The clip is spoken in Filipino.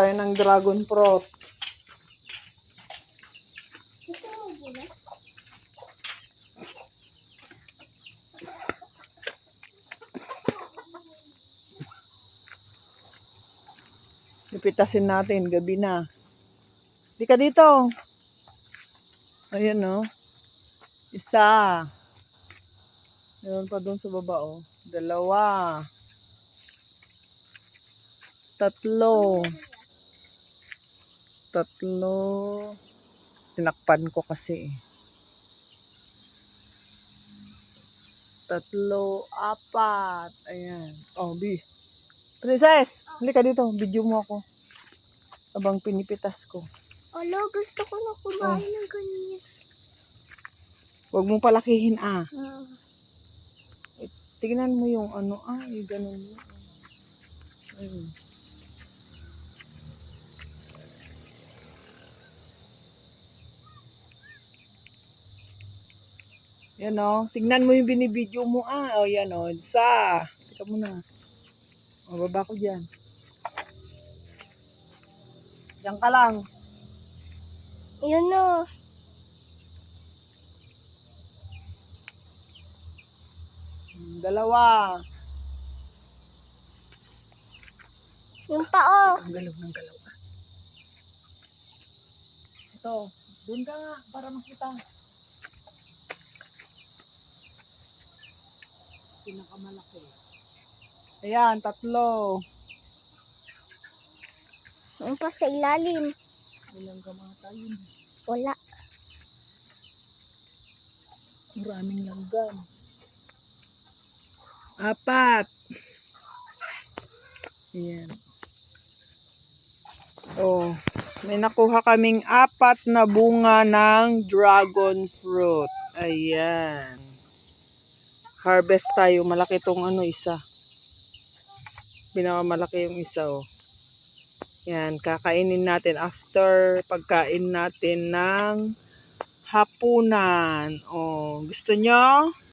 Tayo ng dragon fruit. Pipitasin natin, gabi na. Di ka dito. Ayan, no? Isa. Meron pa doon sa baba, oh. Dalawa. Tatlo. Tatlo. Sinakpan ko kasi. eh. Tatlo, apat. Ayan. Oh, B. Princess, halika dito. Video mo ako. Abang pinipitas ko. Ala, gusto ko na kumain ng ganyan. Huwag mong palakihin, ah. Ah. Tignan mo yung ano, ah, yung ganun mo. Ayun. Yan o. Tignan mo yung binibidyo mo. Ah, o yan o. Isa. Tika mo na. O, baba ko dyan. Diyan ka lang. Yun o. Dalawa. Yung pa o. Ang galaw ng galaw. Ito. Doon ka nga para makita. Pinakamalaki. Ayan, tatlo. Yung pa sa ilalim. Ilang kamata yun. Wala. Maraming langgam. Apat. Ayan. Oh, may nakuha kaming apat na bunga ng dragon fruit. Ayan. Harvest tayo. Malaki tong ano isa. Pinakamalaki yung isa oh. Yan, kakainin natin after pagkain natin ng hapunan. Oh, gusto nyo?